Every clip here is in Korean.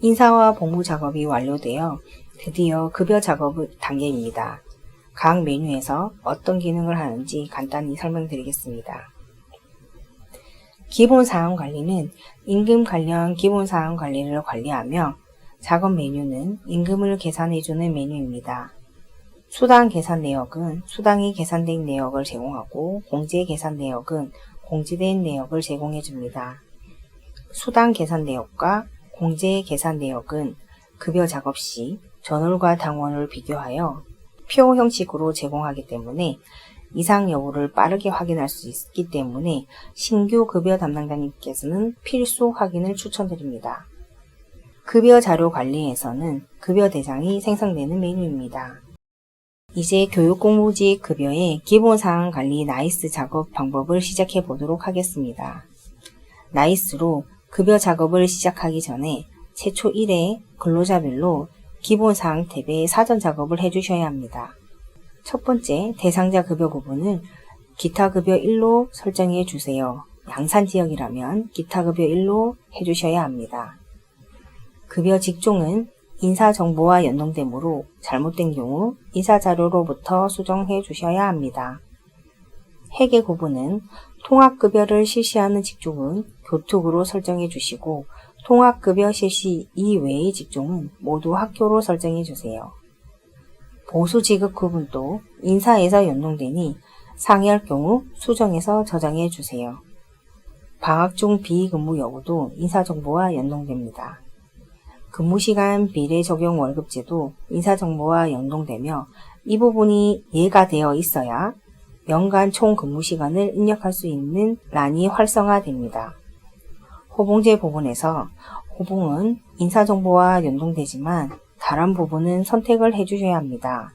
인사와 복무 작업이 완료되어 드디어 급여 작업 단계입니다. 각 메뉴에서 어떤 기능을 하는지 간단히 설명드리겠습니다. 기본 사항 관리는 임금 관련 기본 사항 관리를 관리하며 작업 메뉴는 임금을 계산해주는 메뉴입니다. 수당 계산 내역은 수당이 계산된 내역을 제공하고 공제 계산 내역은 공제된 내역을 제공해 줍니다. 수당 계산 내역과 공제 계산 내역은 급여 작업 시 전월과 당원을 비교하여 표 형식으로 제공하기 때문에 이상 여부를 빠르게 확인할 수 있기 때문에 신규 급여 담당자님께서는 필수 확인을 추천드립니다. 급여 자료 관리에서는 급여 대장이 생성되는 메뉴입니다. 이제 교육공무직 급여의 기본사항 관리 나이스 작업 방법을 시작해 보도록 하겠습니다. 나이스로 급여 작업을 시작하기 전에 최초 1회 근로자별로 기본사항 탭에 사전 작업을 해주셔야 합니다. 첫 번째 대상자 급여 구분을 기타 급여 1로 설정해 주세요. 양산 지역이라면 기타 급여 1로 해주셔야 합니다. 급여 직종은 인사정보와 연동되므로 잘못된 경우 인사자료로부터 수정해 주셔야 합니다. 회계 구분은 통합급여를 실시하는 직종은 교특으로 설정해 주시고 통합급여 실시 이외의 직종은 모두 학교로 설정해 주세요. 보수 지급 구분도 인사에서 연동되니 상이할 경우 수정해서 저장해 주세요. 방학 중 비근무 여부도 인사정보와 연동됩니다. 근무시간 비례 적용 월급제도 인사정보와 연동되며 이 부분이 예가 되어 있어야 연간 총 근무 시간을 입력할 수 있는 란이 활성화됩니다. 호봉제 부분에서 호봉은 인사정보와 연동되지만 다른 부분은 선택을 해주셔야 합니다.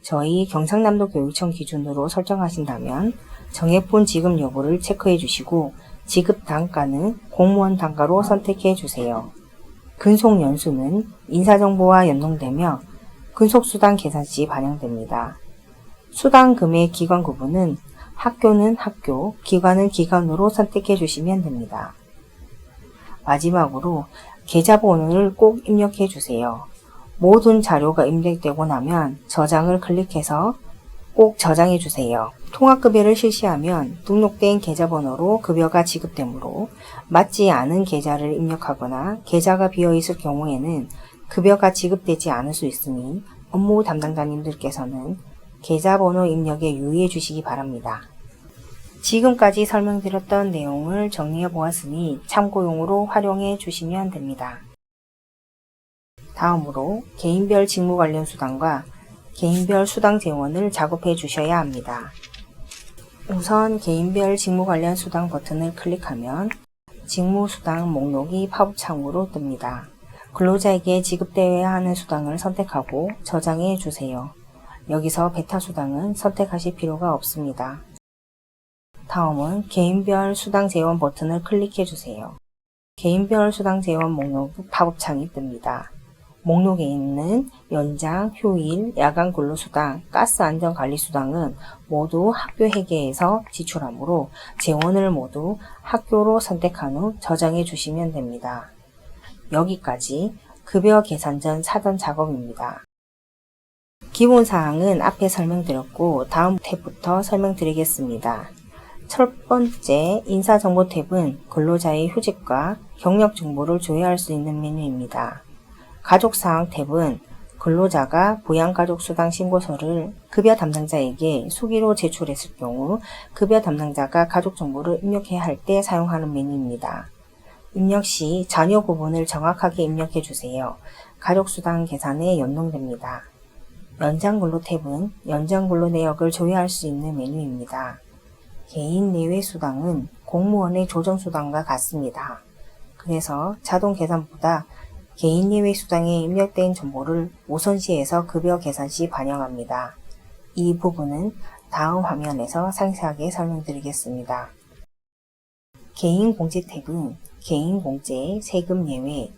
저희 경상남도 교육청 기준으로 설정하신다면 정액분 지급 여부를 체크해 주시고 지급 단가는 공무원 단가로 선택해 주세요. 근속 연수는 인사정보와 연동되며 근속수당 계산 시 반영됩니다. 수당 금액 기관 구분은 학교는 학교, 기관은 기관으로 선택해 주시면 됩니다. 마지막으로 계좌번호를 꼭 입력해 주세요. 모든 자료가 입력되고 나면 저장을 클릭해서 꼭 저장해 주세요. 통합급여를 실시하면 등록된 계좌번호로 급여가 지급되므로 맞지 않은 계좌를 입력하거나 계좌가 비어 있을 경우에는 급여가 지급되지 않을 수 있으니 업무 담당자님들께서는 계좌번호 입력에 유의해 주시기 바랍니다. 지금까지 설명드렸던 내용을 정리해 보았으니 참고용으로 활용해 주시면 됩니다. 다음으로 개인별 직무 관련 수당과 개인별 수당 재원을 작업해 주셔야 합니다. 우선 개인별 직무 관련 수당 버튼을 클릭하면 직무 수당 목록이 팝업 창으로 뜹니다. 근로자에게 지급되어야 하는 수당을 선택하고 저장해 주세요. 여기서 베타 수당은 선택하실 필요가 없습니다. 다음은 개인별 수당 재원 버튼을 클릭해 주세요. 개인별 수당 재원 목록 팝업 창이 뜹니다. 목록에 있는 연장, 휴일, 야간 근로 수당, 가스 안전 관리 수당은 모두 학교 회계에서 지출하므로 재원을 모두 학교로 선택한 후 저장해 주시면 됩니다. 여기까지 급여 계산 전 사전 작업입니다. 기본 사항은 앞에 설명드렸고 다음 탭부터 설명드리겠습니다. 첫 번째 인사정보 탭은 근로자의 휴직과 경력 정보를 조회할 수 있는 메뉴입니다. 가족사항 탭은 근로자가 부양가족수당 신고서를 급여 담당자에게 수기로 제출했을 경우 급여 담당자가 가족 정보를 입력해야 할 때 사용하는 메뉴입니다. 입력 시 자녀 구분을 정확하게 입력해 주세요. 가족수당 계산에 연동됩니다. 연장근로 탭은 연장근로 내역을 조회할 수 있는 메뉴입니다. 개인 내외 수당은 공무원의 조정수당과 같습니다. 그래서 자동 계산보다 개인 예외 수당에 입력된 정보를 우선시에서 급여 계산 시 반영합니다. 이 부분은 다음 화면에서 상세하게 설명드리겠습니다. 개인 공제 탭은 개인 공제, 세금 예외,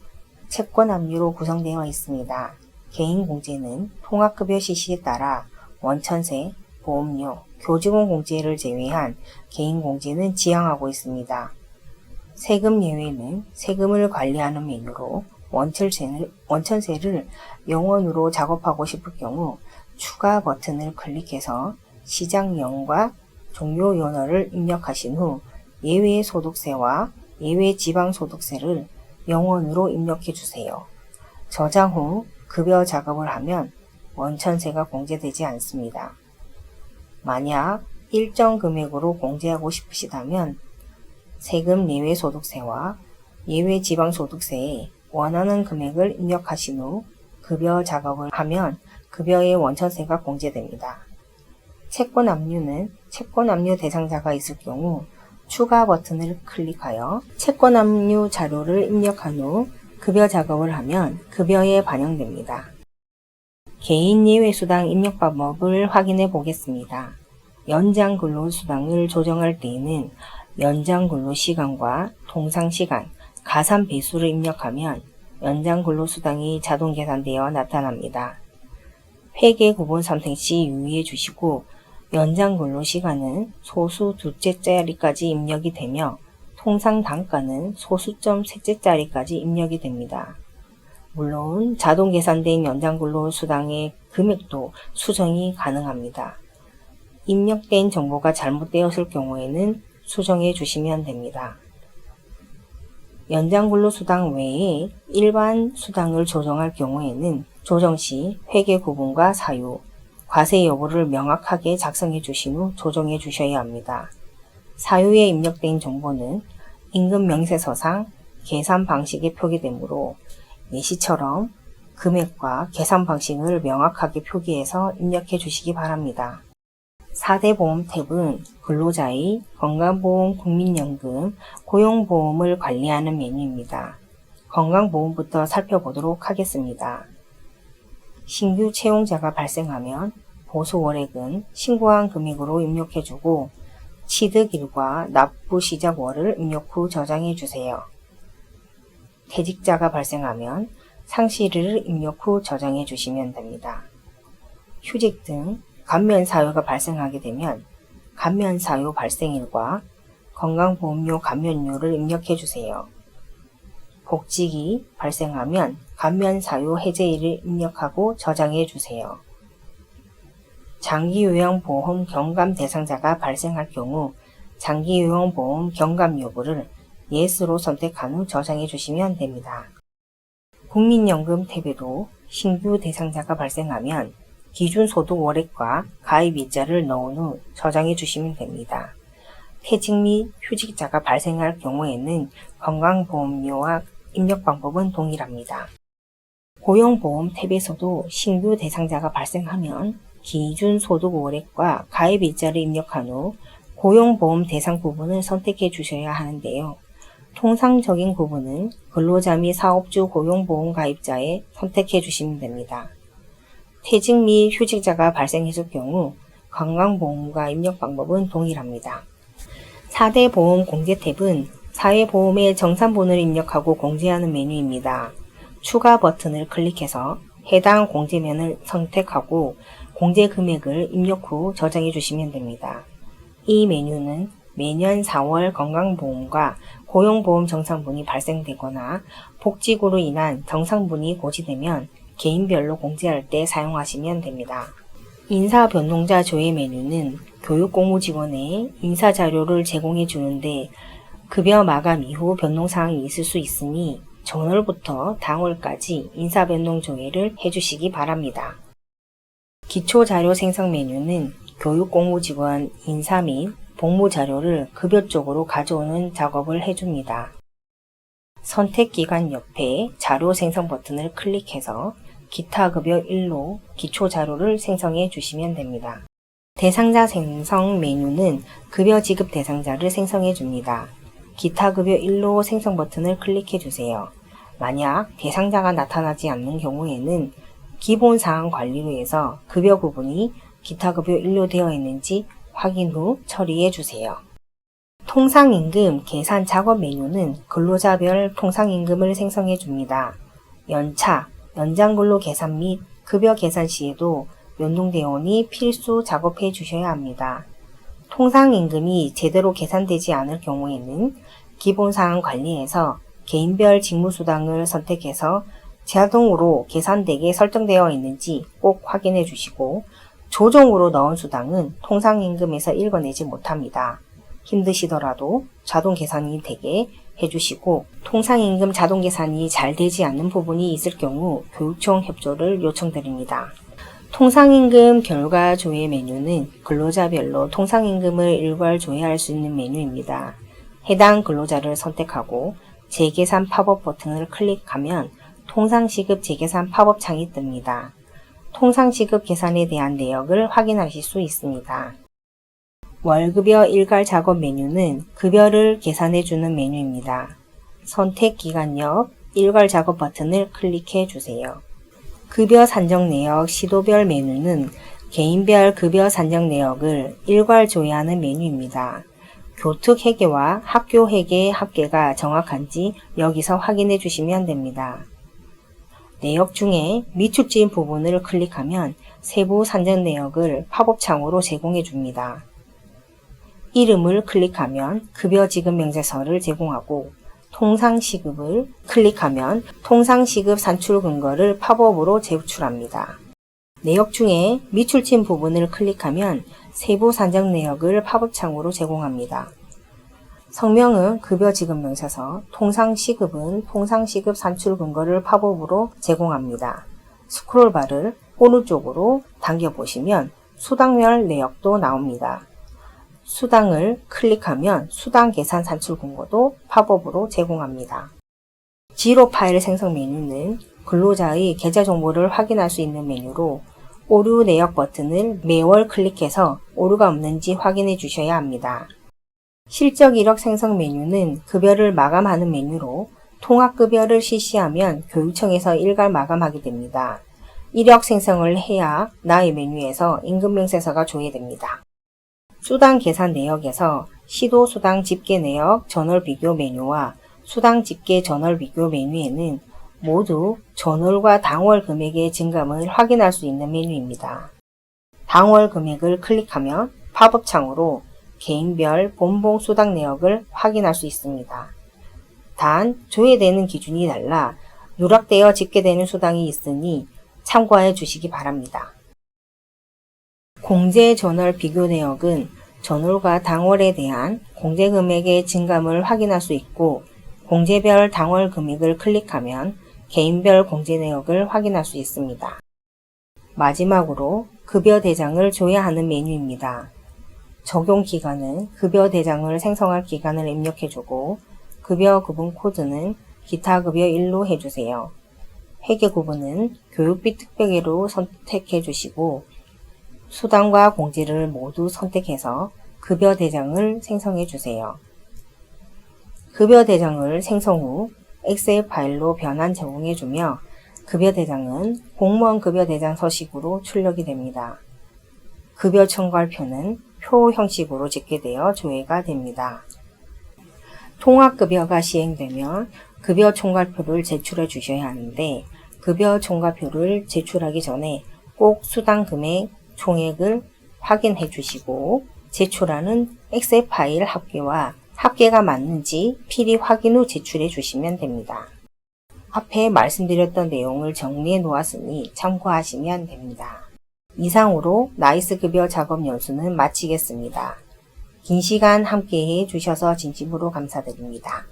채권 압류로 구성되어 있습니다. 개인 공제는 통합급여 실시에 따라 원천세, 보험료, 교직원 공제를 제외한 개인 공제는 지양하고 있습니다. 세금 예외는 세금을 관리하는 메뉴로 원천세를, 원천세를 영원으로 작업하고 싶을 경우 추가 버튼을 클릭해서 시장령과 종료 연월을 입력하신 후 예외 소득세와 예외 지방 소득세를 영원으로 입력해 주세요. 저장 후 급여 작업을 하면 원천세가 공제되지 않습니다. 만약 일정 금액으로 공제하고 싶으시다면 세금 예외 소득세와 예외 지방 소득세에 원하는 금액을 입력하신 후 급여 작업을 하면 급여의 원천세가 공제됩니다. 채권 압류는 채권 압류 대상자가 있을 경우 추가 버튼을 클릭하여 채권 압류 자료를 입력한 후 급여 작업을 하면 급여에 반영됩니다. 개인 예외 수당 입력 방법을 확인해 보겠습니다. 연장 근로 수당을 조정할 때에는 연장 근로 시간과 통상 시간, 가산 배수를 입력하면 연장 근로 수당이 자동 계산되어 나타납니다. 회계 구분 선택 시 유의해 주시고 연장 근로 시간은 소수 둘째 자리까지 입력이 되며 통상 단가는 소수점 셋째 자리까지 입력이 됩니다. 물론 자동 계산된 연장 근로 수당의 금액도 수정이 가능합니다. 입력된 정보가 잘못되었을 경우에는 수정해 주시면 됩니다. 연장 근로 수당 외에 일반 수당을 조정할 경우에는 조정 시 회계 구분과 사유, 과세 여부를 명확하게 작성해 주신 후 조정해 주셔야 합니다. 사유에 입력된 정보는 임금 명세서상 계산 방식에 표기되므로 예시처럼 금액과 계산 방식을 명확하게 표기해서 입력해 주시기 바랍니다. 4대 보험 탭은 근로자의 건강보험, 국민연금, 고용보험을 관리하는 메뉴입니다. 건강보험부터 살펴보도록 하겠습니다. 신규 채용자가 발생하면 보수월액은 신고한 금액으로 입력해주고 취득일과 납부 시작월을 입력 후 저장해 주세요. 퇴직자가 발생하면 상실일을 입력 후 저장해 주시면 됩니다. 휴직 등 감면 사유가 발생하게 되면 감면 사유 발생일과 건강보험료 감면료를 입력해 주세요. 복직이 발생하면 감면 사유 해제일을 입력하고 저장해 주세요. 장기요양보험 경감 대상자가 발생할 경우 장기요양보험 경감 여부를 예스로 선택한 후 저장해 주시면 됩니다. 국민연금 탭에도 신규 대상자가 발생하면 기준 소득 월액과 가입 일자를 넣은 후 저장해 주시면 됩니다. 퇴직 및 휴직자가 발생할 경우에는 건강보험료와 입력 방법은 동일합니다. 고용보험 탭에서도 신규 대상자가 발생하면 기준소득 월액과 가입 일자를 입력한 후 고용보험 대상 부분을 선택해 주셔야 하는데요. 통상적인 부분은 근로자 및 사업주 고용보험 가입자에 선택해 주시면 됩니다. 퇴직 및 휴직자가 발생했을 경우 건강보험과 입력 방법은 동일합니다. 4대 보험 공제 탭은 사회보험의 정산번호를 입력하고 공제하는 메뉴입니다. 추가 버튼을 클릭해서 해당 공제면을 선택하고 공제 금액을 입력 후 저장해 주시면 됩니다. 이 메뉴는 매년 4월 건강보험과 고용보험 정상분이 발생되거나 복직으로 인한 정상분이 고지되면 개인별로 공제할 때 사용하시면 됩니다. 인사 변동자 조회 메뉴는 교육공무직원의 인사 자료를 제공해 주는데 급여 마감 이후 변동사항이 있을 수 있으니 전월부터 당월까지 인사 변동 조회를 해주시기 바랍니다. 기초자료 생성 메뉴는 교육공무직원 인사 및 복무 자료를 급여 쪽으로 가져오는 작업을 해줍니다. 선택기간 옆에 자료 생성 버튼을 클릭해서 기타 급여 1로 기초 자료를 생성해 주시면 됩니다. 대상자 생성 메뉴는 급여 지급 대상자를 생성해 줍니다. 기타 급여 1로 생성 버튼을 클릭해 주세요. 만약 대상자가 나타나지 않는 경우에는 기본 사항 관리로에서 급여 부분이 기타 급여 1로 되어 있는지 확인 후 처리해 주세요. 통상임금 계산 작업 메뉴는 근로자별 통상임금을 생성해 줍니다. 연차, 연장근로 계산 및 급여 계산 시에도 연동대원이 필수 작업해 주셔야 합니다. 통상임금이 제대로 계산되지 않을 경우에는 기본사항 관리에서 개인별 직무수당을 선택해서 자동으로 계산되게 설정되어 있는지 꼭 확인해 주시고 조정으로 넣은 수당은 통상임금에서 읽어내지 못합니다. 힘드시더라도 자동 계산이 되게 해주시고 통상임금 자동 계산이 잘 되지 않는 부분이 있을 경우 교육청 협조를 요청드립니다. 통상임금 결과 조회 메뉴는 근로자별로 통상임금을 일괄 조회할 수 있는 메뉴입니다. 해당 근로자를 선택하고 재계산 팝업 버튼을 클릭하면 통상시급 재계산 팝업 창이 뜹니다. 통상시급 계산에 대한 내역을 확인하실 수 있습니다. 월급여 일괄 작업 메뉴는 급여를 계산해주는 메뉴입니다. 선택 기간역 일괄 작업 버튼을 클릭해 주세요. 급여 산정 내역 시도별 메뉴는 개인별 급여 산정 내역을 일괄 조회하는 메뉴입니다. 교특 회계와 학교 회계 합계가 정확한지 여기서 확인해 주시면 됩니다. 내역 중에 미축진 부분을 클릭하면 세부 산정 내역을 팝업 창으로 제공해 줍니다. 이름을 클릭하면 급여 지급 명세서를 제공하고 통상시급을 클릭하면 통상시급 산출 근거를 팝업으로 제출합니다. 내역 중에 미출친 부분을 클릭하면 세부 산정 내역을 팝업 창으로 제공합니다. 성명은 급여 지급 명세서, 통상시급은 통상시급 산출 근거를 팝업으로 제공합니다. 스크롤바를 오른쪽으로 당겨보시면 수당별 내역도 나옵니다. 수당을 클릭하면 수당 계산 산출 근거도 팝업으로 제공합니다. 지로 파일 생성 메뉴는 근로자의 계좌 정보를 확인할 수 있는 메뉴로 오류 내역 버튼을 매월 클릭해서 오류가 없는지 확인해 주셔야 합니다. 실적 이력 생성 메뉴는 급여를 마감하는 메뉴로 통합급여를 실시하면 교육청에서 일괄 마감하게 됩니다. 이력 생성을 해야 나의 메뉴에서 임금명세서가 조회됩니다. 수당 계산 내역에서 시도 수당 집계 내역 전월 비교 메뉴와 수당 집계 전월 비교 메뉴에는 모두 전월과 당월 금액의 증감을 확인할 수 있는 메뉴입니다. 당월 금액을 클릭하면 팝업 창으로 개인별 본봉 수당 내역을 확인할 수 있습니다. 단 조회되는 기준이 달라 누락되어 집계되는 수당이 있으니 참고해 주시기 바랍니다. 공제 전월 비교 내역은 전월과 당월에 대한 공제 금액의 증감을 확인할 수 있고 공제별 당월 금액을 클릭하면 개인별 공제 내역을 확인할 수 있습니다. 마지막으로 급여 대장을 조회하는 메뉴입니다. 적용 기간은 급여 대장을 생성할 기간을 입력해주고 급여 구분 코드는 기타 급여 1로 해주세요. 회계 구분은 교육비 특별계로 선택해 주시고 수당과 공지를 모두 선택해서 급여 대장을 생성해 주세요. 급여 대장을 생성 후 엑셀 파일로 변환 제공해 주며 급여 대장은 공무원 급여 대장 서식으로 출력이 됩니다. 급여 청괄표는 표 형식으로 집계되어 조회가 됩니다. 통합급여가 시행되면 급여 총괄표를 제출해 주셔야 하는데 급여 총괄표를 제출하기 전에 꼭 수당 금액 총액을 확인해 주시고 제출하는 엑셀 파일 합계와 합계가 맞는지 필히 확인 후 제출해 주시면 됩니다. 앞에 말씀드렸던 내용을 정리해 놓았으니 참고하시면 됩니다. 이상으로 나이스 급여 작업 연수는 마치겠습니다. 긴 시간 함께 해 주셔서 진심으로 감사드립니다.